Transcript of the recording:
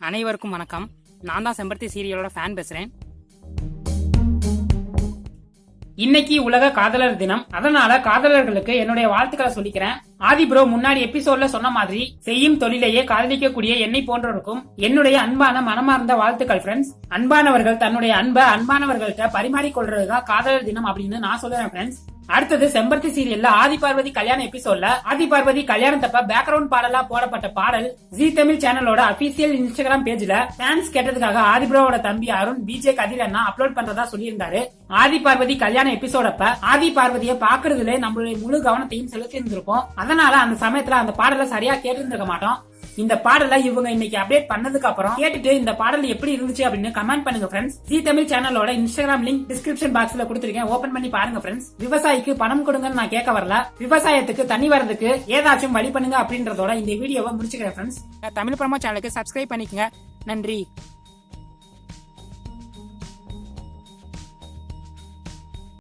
அனைவருக்கும் வணக்கம். நான் தான் செம்பருத்தி சீரியலோட ஃபேன் பேசுறேன். இன்னைக்கு உலக காதலர் தினம். அதனால காதலர்களுக்கு என்னுடைய வாழ்த்துக்களை சொல்லிக்கிறேன். ஆதி ப்ரோ முன்னாடி எபிசோட்ல சொன்ன மாதிரி செய்யும் தொழிலையே காதலிக்கக்கூடிய என்னை போன்றவருக்கும் என்னுடைய அன்பான மனமார்ந்த வாழ்த்துக்கள் ஃப்ரெண்ட்ஸ் அன்பானவர்கள் தன்னுடைய அன்பை அன்பானவர்கள்ட்ட பரிமாறிக்கொள்றதுதான் காதலர் தினம் அப்படின்னு நான் சொல்றேன் ஃப்ரெண்ட்ஸ் அடுத்தது செம்பருத்தி சீரியல்ல ஆதி பார்வதி கல்யாண எபிசோட்ல ஆதி பார்வதி கல்யாணத்தப்ப பேக்ரவுண்ட் பாடலா போடப்பட்ட பாடல் ஜி தமிழ் சேனலோட அபிஷியல் இன்ஸ்டாகிராம் பேஜ்ல ஃபேன்ஸ் கேட்டதுக்காக ஆதிபுரோட தம்பி அருண் பிஜே கதிர் அண்ணா அப்லோட் பண்றதா சொல்லியிருந்தாரு. ஆதி பார்வதி கல்யாண எபிசோடப்ப ஆதி பார்வதியை பாக்குறதுல நம்மளுடைய முழு கவனத்தையும் செலுத்தி இருந்திருப்போம் அதனால அந்த சமயத்துல அந்த பாடலை சரியா கேட்டிருந்திருக்க மாட்டோம். இந்த பாடலை இவங்க இன்னைக்கு அப்டேட் பண்ணதுக்கு அப்புறம் கேட்டுட்டு இந்த பாடல் எப்படி இருந்துச்சு அப்படின்னு கமெண்ட் பண்ணுங்க ஃப்ரெண்ட்ஸ் ஜி தமிழ் சேனலோட இன்ஸ்டாகிராம் லிங்க் டிஸ்கிரிப்ஷன் பாக்ஸ்ல கொடுத்திருக்கேன். ஓபன் பண்ணி பாருங்க ஃப்ரெண்ட்ஸ் விவசாயிக்கு பணம் கொடுங்கன்னு நான் கேட்க வரல. விவசாயத்துக்கு தண்ணி வரதுக்கு ஏதாச்சும் வழி பண்ணுங்க அப்படின்றதோட இந்த வீடியோவை முடிச்சுக்கிறேன் ஃப்ரெண்ட்ஸ் தமிழ் பிரமா சேனலுக்கு சப்ஸ்கிரைப் பண்ணிக்கங்க. நன்றி.